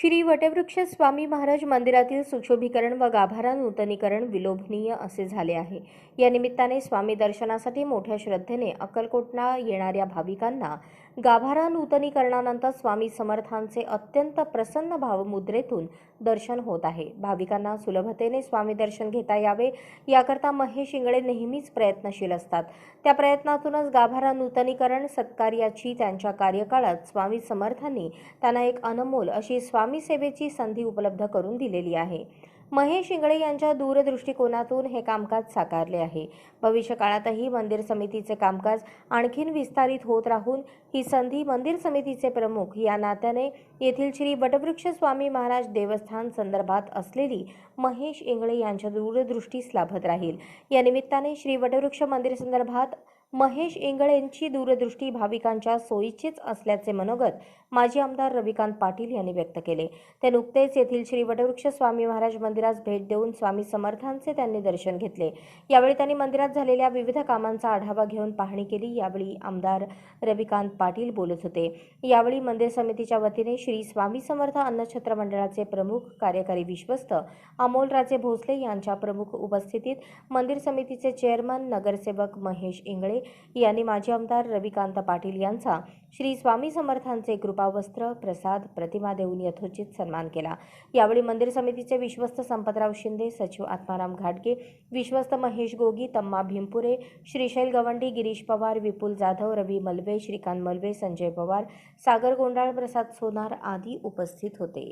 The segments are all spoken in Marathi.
श्री वटवृक्ष स्वामी महाराज मंदिरातील सुशोभीकरण व गाभारा नूतनीकरण विलोभनीय असे झाले आहे. या निमित्ताने स्वामी दर्शनासाठी मोठ्या श्रद्धेने अक्कलकोटला येणाऱ्या भाविकांना गाभारा नूतनीकरणानंतर स्वामी समर्थांचे अत्यंत प्रसन्न भावमुद्रेतून दर्शन होत आहे. भाविकांना सुलभतेने स्वामी दर्शन घेता यावे याकरता महेश इंगळे नेहमीच प्रयत्नशील असतात. त्या प्रयत्नातूनच गाभारा नूतनीकरण सत्कार्याची त्यांच्या कार्यकाळात स्वामी समर्थांनी त्यांना एक अनमोल अशी स्वामी सेवेची संधी उपलब्ध करून दिलेली आहे. महेश इंगळे यांच्या दूरदृष्टिकोनातून हे कामकाज साकारले आहे. भविष्यकाळातही मंदिर समितीचे कामकाज आणखीन विस्तारित होत राहून ही संधी मंदिर समितीचे प्रमुख या नात्याने येथील श्री वटवृक्ष स्वामी महाराज देवस्थान संदर्भात असलेली महेश इंगळे यांच्या दूरदृष्टीस लाभत राहील. या निमित्ताने श्री वटवृक्ष मंदिर संदर्भात महेश इंगळेंची दूरदृष्टी भाविकांच्या सोयीचीच असल्याचे मनोगत माजी आमदार रविकांत पाटील यांनी व्यक्त केले. ते नुकतेच येथील श्री वटवृक्ष स्वामी महाराज मंदिरास भेट देऊन स्वामी समर्थांचे त्यांनी दर्शन घेतले. यावेळी त्यांनी मंदिरात झालेल्या विविध कामांचा आढावा घेऊन पाहणी केली. यावेळी आमदार रविकांत पाटील बोलत होते. यावेळी मंदिर समितीच्या वतीने श्री स्वामी समर्थ अन्नछत्र मंडळाचे प्रमुख कार्यकारी विश्वस्त अमोलराजे भोसले यांच्या प्रमुख उपस्थितीत मंदिर समितीचे चेअरमन नगरसेवक महेश इंगळे यांनी माजी आमदार रविकांत पाटील यांचा श्री स्वामी समर्थांचे कृपावस्त्र प्रसाद प्रतिमा देऊन यथोचित सन्मान केला. यावेळी मंदिर समितीचे विश्वस्त संपतराव शिंदे सचिव आत्माराम घाटगे विश्वस्त महेश गोगी तम्मा भीमपुरे श्रीशैल गवंडी गिरीश पवार विपुल जाधव रवी मलवे श्रीकांत मलवे संजय पवार सागर गोंडाळ प्रसाद सोनार आदी उपस्थित होते.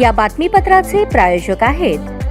या बातमीपत्राचे प्रायोजक आहेत